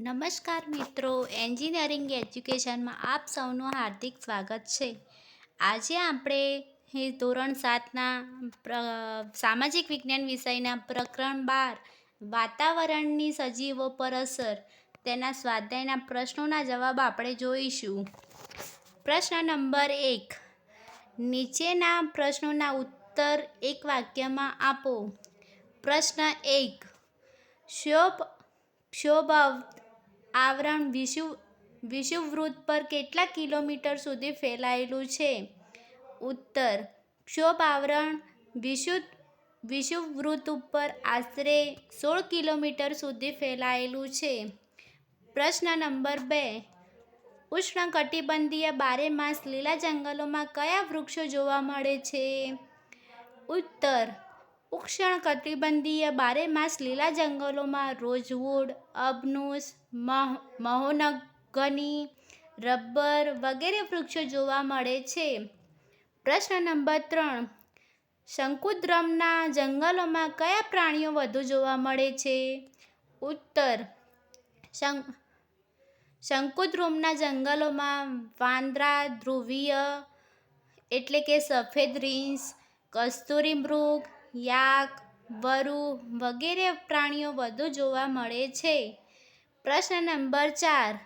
નમસ્કાર મિત્રો, એન્જિનિયરિંગ એજ્યુકેશનમાં આપ સૌનું હાર્દિક સ્વાગત છે. આજે આપણે ધોરણ સાતના સામાજિક વિજ્ઞાન વિષયના પ્રકરણ બાર, વાતાવરણની સજીવો પર અસર, તેના સ્વાધ્યાયના પ્રશ્નોના જવાબ આપણે જોઈશું. પ્રશ્ન નંબર એક, નીચેના પ્રશ્નોના ઉત્તર એક વાક્યમાં આપો. પ્રશ્ન એક ક્ષોભ ક્ષોભ આવરણ વિષુ, વિષુવવૃત્ત પર કેટલા કિલોમીટર સુધી ફેલાયેલું છે? ઉત્તર. ક્ષોભ આવરણ વિષુ વિષુવવૃત્ત ઉપર આશરે સોળ કિલોમીટર સુધી ફેલાયેલું છે. પ્રશ્ન નંબર બે. ઉષ્ણકટિબંધીય બારેમાસ લીલા જંગલોમાં કયા વૃક્ષો જોવા મળે છે? ઉત્તર. ઉષ્ણકટિબંધીય બારેમાસ લીલા જંગલોમાં રોઝવુડ, અબનુસ મહ, મહોનગની રબર વગેરે વૃક્ષો જોવા મળે છે. પ્રશ્ન નંબર ત્રણ. શંકુદ્રમના જંગલોમાં કયા પ્રાણીઓ વધુ જોવા મળે છે? ઉત્તર. શંકુદ્રુમના જંગલોમાં વાંદરા, ધ્રુવીય, એટલે કે સફેદ રીંછ, કસ્તુરી મૃગ, યાક, વરુ વગેરે પ્રાણીઓ વધુ જોવા મળે છે. પ્રશ્ન નંબર ચાર.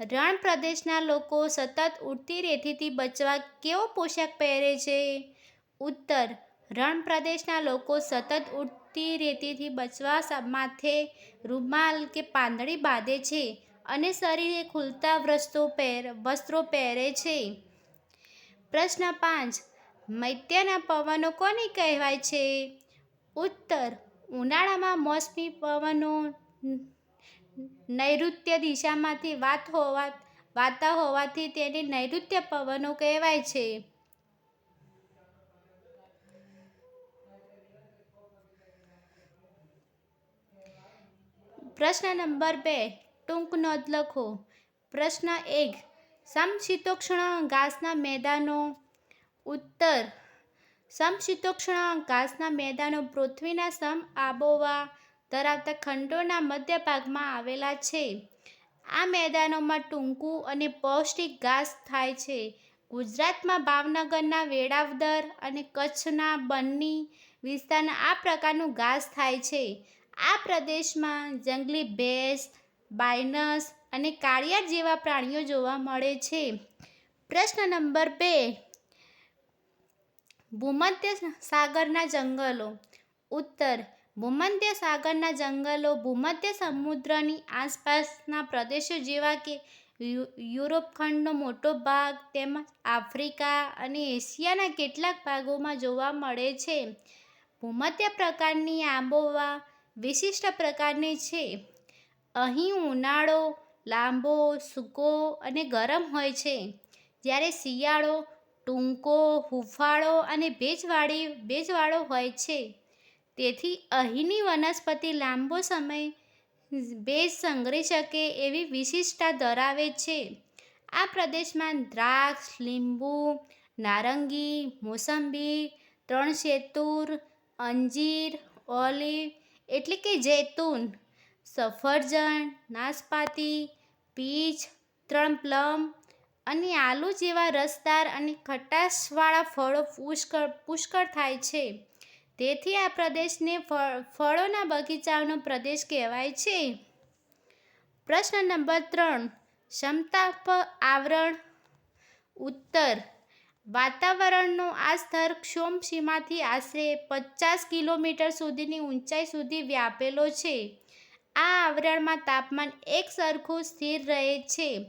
રણ પ્રદેશના લોકો સતત ઉડતી રેતીથી બચવા કેવો પોશાક પહેરે છે? ઉત્તર. રણ પ્રદેશના લોકો સતત ઉડતી રેતીથી બચવા માથે રૂમાલ કે પાંદડી બાંધે છે અને શરીરે ખુલતા વસ્ત્રો પહેર, વસ્ત્રો પહેરે છે. પ્રશ્ન પાંચ. મૈત્યના પવનો કોને કહેવાય છે? ઉત્તર. ઉનાળામાં મોસમી પવનો નૈઋત્ય દિશામાંથી વાત હોવા, વાતા હોવાથી તેને નૈઋત્ય પવનો કહેવાય છે. પ્રશ્ન નંબર બે, ટૂંક નોંધ લખો. પ્રશ્ન એક સમશીતોષ્ણ ઘાસના મેદાનો ઉત્તર. સમશીતોષ્ણ ઘાસના મેદાનો પૃથ્વીના સમ આબોહવા ધરાવતા ખંડોના મધ્ય ભાગમાં આવેલા છે. આ મેદાનોમાં ટૂંકું અને પૌષ્ટિક ઘાસ થાય છે. ગુજરાતમાં ભાવનગરના વેળાવદર અને કચ્છના બન્ની વિસ્તારના આ પ્રકારનું ઘાસ થાય છે. આ પ્રદેશમાં જંગલી ભેંસ, બાયનસ અને કાળિયાર જેવા પ્રાણીઓ જોવા મળે છે. પ્રશ્ન નંબર બે. ભૂમધ્ય સાગરના જંગલો. ઉત્તર ભૂમધ્ય સાગરના જંગલો, ભૂમધ્ય સમુદ્રની આસપાસના પ્રદેશો જેવા કે યુરોપ ખંડનો મોટો ભાગ તેમજ આફ્રિકા અને એશિયાના કેટલાક ભાગોમાં જોવા મળે છે. ભૂમધ્ય પ્રકારની આબોહવા વિશિષ્ટ પ્રકારની છે. અહીં ઉનાળો, લાંબો, સૂકો અને ગરમ હોય છે. જ્યારે શિયાળો, ટૂંકો, હૂંફાળો અને ભેજવાળી, ભેજવાળો હોય છે. તેથી અહીંની વનસ્પતિ લાંબો સમય ભેજ સંગ્રહી શકે એવી વિશિષ્ટતા ધરાવે છે. આ પ્રદેશમાં દ્રાક્ષ, લીંબુ, નારંગી, મોસંબી ત્રણશેતુર અંજીર, ઓલિવ એટલે કે જૈતુન, સફરજન, નાશપાતી, પીચ, ત્રણ પ્લમ અને આલુ જેવા રસદાર અને ખટાશવાળા ફળો પુષ્કળ પુષ્કળ થાય છે. તેથી આ પ્રદેશને ફળ ફળોના બગીચાઓનો પ્રદેશ કહેવાય છે. પ્રશ્ન નંબર ત્રણ, સમતાપ આવરણ. ઉત્તર, વાતાવરણનો આ સ્તર ક્ષોમસીમાથી આશરે પચાસ કિલોમીટર સુધીની ઊંચાઈ સુધી વ્યાપેલો છે. આ આવરણમાં તાપમાન એક સરખું સ્થિર રહે છે.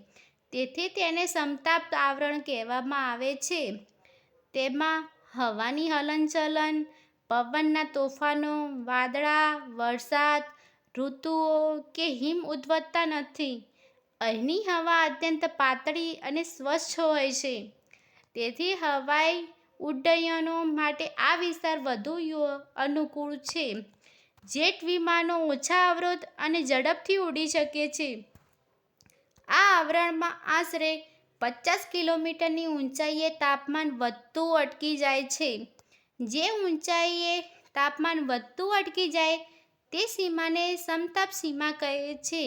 તેથી તેને સમતાપ આવરણ કહેવામાં આવે છે. તેમાં હવાની હલનચલન પવનના તોફાનો, વાદળા, વરસાદ, ઋતુઓ કે હિમ ઉદ્ભવતા નથી. અહીંની હવા અત્યંત પાતળી અને સ્વચ્છ હોય છે. તેથી હવાઈ ઉડ્ડયનો માટે આ વિસ્તાર વધુ અનુકૂળ છે. જેટ વિમાનો ઓછા અવરોધ અને ઝડપથી ઉડી શકે છે. આ આવરણમાં આશરે પચાસ કિલોમીટરની ઊંચાઈએ તાપમાન વધતું અટકી જાય છે. જે ઊંચાઈએ તાપમાન વધતું અટકી જાય તે સીમાને સમતાપ સીમા કહે છે.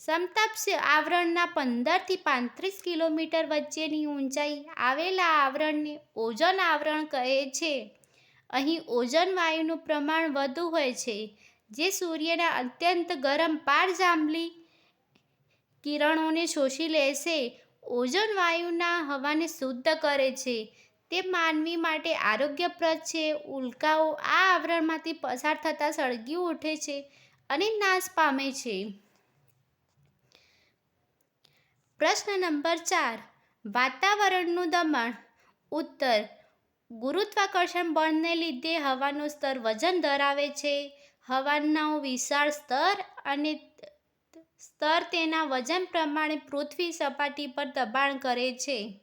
સમતાપ આવરણના પંદરથી પાંત્રીસ કિલોમીટર વચ્ચેની ઊંચાઈ આવેલા આવરણને ઓઝોન આવરણ કહે છે. અહીં ઓઝોન વાયુનું પ્રમાણ વધુ હોય છે, જે સૂર્યના અત્યંત ગરમ પારજાંબલી કિરણોને શોષી લેશે. ઓઝોન વાયુના હવાને શુદ્ધ કરે છે તે માનવી માટે આરોગ્યપ્રદ છે. ઉલ્કાઓ આ આવરણમાંથી પસાર થતાં સળગી ઉઠે છે અને નાશ પામે છે. પ્રશ્ન નંબર ચાર. વાતાવરણનું દમણ. ઉત્તર. ગુરુત્વાકર્ષણ બળને લીધે હવાનું સ્તર વજન ધરાવે છે. હવાનો વિશાળ સ્તર અને સ્તર તેના વજન પ્રમાણે પૃથ્વી સપાટી પર દબાણ કરે છે.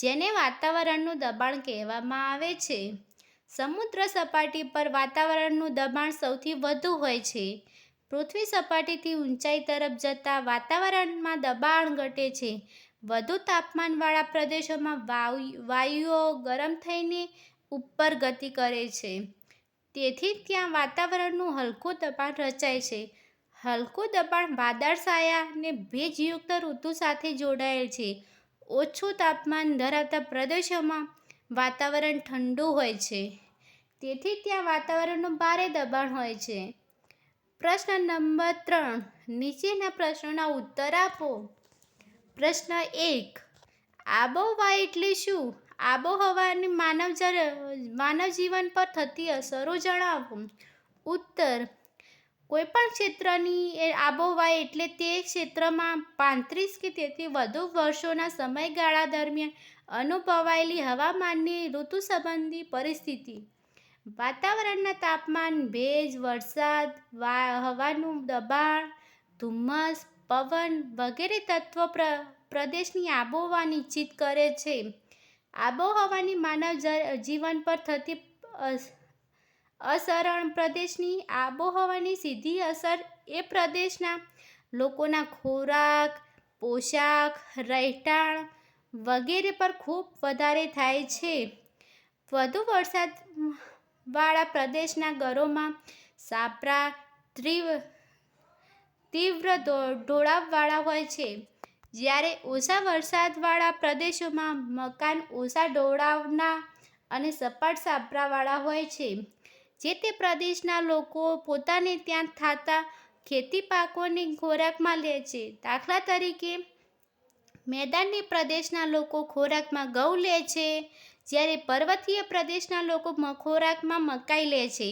જેને વાતાવરણનું દબાણ કહેવામાં આવે છે. સમુદ્ર સપાટી પર વાતાવરણનું દબાણ સૌથી વધુ હોય છે. પૃથ્વી સપાટીથી ઊંચાઈ તરફ જતાં વાતાવરણમાં દબાણ ઘટે છે. વધુ તાપમાનવાળા પ્રદેશોમાં વાયુ, વાયુઓ ગરમ થઈને ઉપર ગતિ કરે છે. તેથી ત્યાં વાતાવરણનું હલકું દબાણ રચાય છે. હલકું દબાણ વાદળછાયા અને ભેજયુક્ત ઋતુ સાથે જોડાયેલ છે. ઓછું તાપમાન ધરાવતા પ્રદેશોમાં વાતાવરણ ઠંડુ હોય છે. તેથી ત્યાં વાતાવરણનું ભારે દબાણ હોય છે. પ્રશ્ન નંબર ત્રણ, નીચેના પ્રશ્નોના ઉત્તર આપો. પ્રશ્ન એક, આબોહવા એટલે શું? આબોહવાની માનવ માનવ જીવન પર થતી અસરો જણાવો. ઉત્તર કોઈપણ ક્ષેત્રની એ આબોહવા એટલે તે ક્ષેત્રમાં પાંત્રીસ કે તેથી વધુ વર્ષોના સમયગાળા દરમિયાન અનુભવાયેલી હવામાનની ઋતુ સંબંધી પરિસ્થિતિ. વાતાવરણના તાપમાન, ભેજ, વરસાદ હવાનું દબાણ, ધુમ્મસ, પવન વગેરે તત્વો પ્રદેશની આબોહવા નિશ્ચિત કરે છે. આબોહવાની માનવ જીવન પર થતી અસરણ પ્રદેશની આબોહવાની સીધી અસર એ પ્રદેશના લોકોના ખોરાક, પોશાક, રહેઠાણ વગેરે પર ખૂબ વધારે થાય છે. વધુ વરસાદ વાળા પ્રદેશના ઘરોમાં સાપરા, તીવ્ર તીવ્ર ઢોળાવવાળા હોય છે. જ્યારે ઓછા વરસાદવાળા પ્રદેશોમાં મકાન, ઓછા ઢોળાવના અને સપાટ સાપરાવાળા હોય છે. જે તે પ્રદેશના લોકો પોતાને ત્યાં થતા ખેતી પાકોને ખોરાકમાં લે છે. દાખલા તરીકે મેદાની પ્રદેશના લોકો ખોરાકમાં ઘઉં લે છે, જ્યારે પર્વતીય પ્રદેશના લોકો ખોરાકમાં મકાઈ લે છે.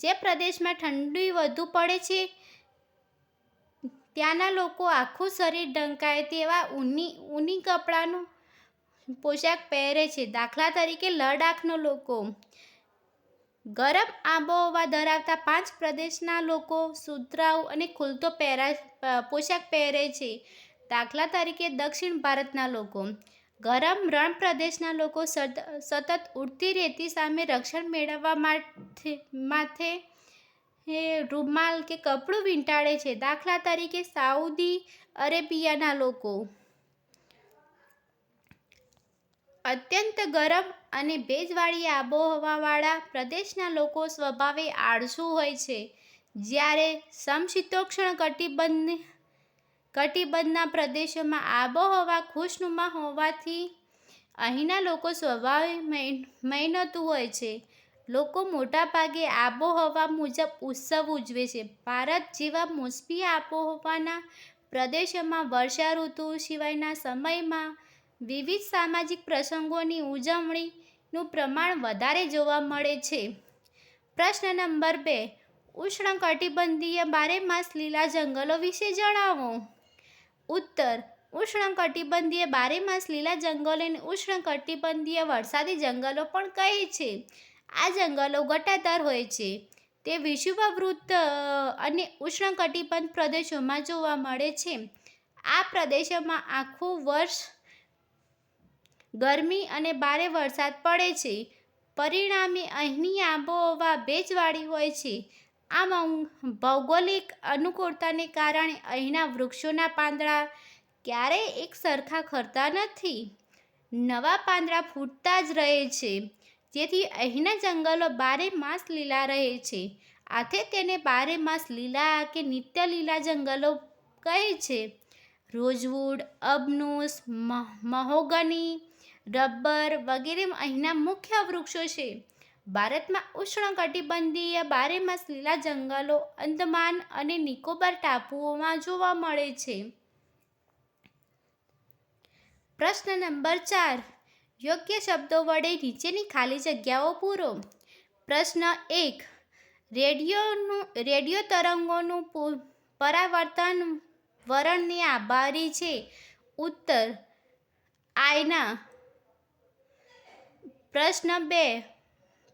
જે પ્રદેશમાં ઠંડી વધુ પડે છે, ત્યાંના લોકો આખું શરીર ઢંકાય તેવા ઊની ઊની કપડાનું પોશાક પહેરે છે. દાખલા તરીકે લડાખનો લોકો ગરમ આબોહવા ધરાવતા પાંચ પ્રદેશના લોકો સુતરાઉ અને ખુલતો પહેરા પોશાક પહેરે છે. દાખલા તરીકે દક્ષિણ ભારતના લોકો. ગરમ રણ પ્રદેશના લોકો સતત ઉડતી રેતી સામે રક્ષણ મેળવવા માટે માથે રૂમાલ કે કપડું વીંટાળે છે. દાખલા તરીકે સાઉદી અરેબિયાના લોકો. અત્યંત ગરમ અને ભેજવાળી આબોહવાવાળા પ્રદેશના લોકો સ્વભાવે આળસુ હોય છે. જ્યારે સમશીતોષ્ણ કટિબંધ, કટિબંધના પ્રદેશોમાં આબોહવા ખુશનુમા હોવાથી અહીંના લોકો સ્વભાવે મહેનતું હોય છે. લોકો મોટાભાગે આબોહવા મુજબ ઉત્સવ ઉજવે છે. ભારત જેવા મોસમી આબોહવાના પ્રદેશોમાં વર્ષા ઋતુ સિવાયના સમયમાં વિવિધ સામાજિક પ્રસંગોની ઉજવણીનું પ્રમાણ વધારે જોવા મળે છે. પ્રશ્ન નંબર બે, ઉષ્ણકટિબંધીય બારેમાસ લીલા જંગલો વિશે જણાવો. ઉત્તર, ઉષ્ણકટિબંધીય બારેમાસ લીલા જંગલોને ઉષ્ણકટિબંધીય વરસાદી જંગલો પણ કહે છે. આ જંગલો ઘટાદાર હોય છે. તે વિષુવવૃત્ત અને ઉષ્ણકટિબંધ પ્રદેશોમાં જોવા મળે છે. આ પ્રદેશોમાં આખું વર્ષ ગરમી અને ભારે વરસાદ પડે છે. પરિણામે અહીંની આબોહવા ભેજવાળી હોય છે. આમ ભૌગોલિક અનુકૂળતાને કારણે અહીંના વૃક્ષોના પાંદડા ક્યારેય એક સરખા ખરતા નથી. નવા પાંદડા ફૂટતા જ રહે છે. જેથી અહીંના જંગલો બારે માસ લીલા રહે છે. આથી તેને બારે માસ લીલા કે નિત્ય લીલા જંગલો કહે છે. રોઝવુડ અબનુસ મહોગની રબર વગેરે અહીંના મુખ્ય વૃક્ષો છે. ભારતમાં ઉષ્ણકટિબંધીય બારેમાસ લીલા જંગલો, અંદમાન અને નિકોબાર ટાપુઓમાં જોવા મળે છે. પ્રશ્ન નંબર ચાર, યોગ્ય શબ્દો વડે નીચેની ખાલી જગ્યાઓ પૂરો. પ્રશ્ન એક, રેડિયોનું, રેડિયો તરંગોનું પરાવર્તન વરણની આભારી છે. ઉત્તર, આયના પ્રશ્ન બે.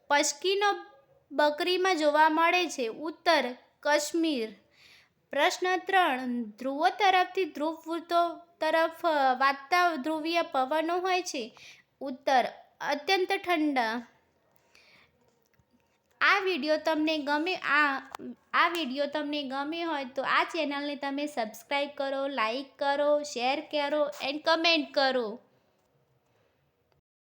પશ્કીનો બકરીમાં જોવા મળે છે ઉત્તર કાશ્મીર. પ્રશ્ન ત્રણ. ધ્રુવો તરફથી ધ્રુવ વૃત્તો તરફ વાતા ધ્રુવીય પવનો હોય છે. ઉત્તર, અત્યંત ઠંડા. આ વીડિયો તમને ગમે, આ આ વીડિયો તમને ગમે હોય તો આ ચેનલને તમે સબસ્ક્રાઈબ કરો, લાઈક કરો, શેર કરો, એન્ડ કમેન્ટ કરો.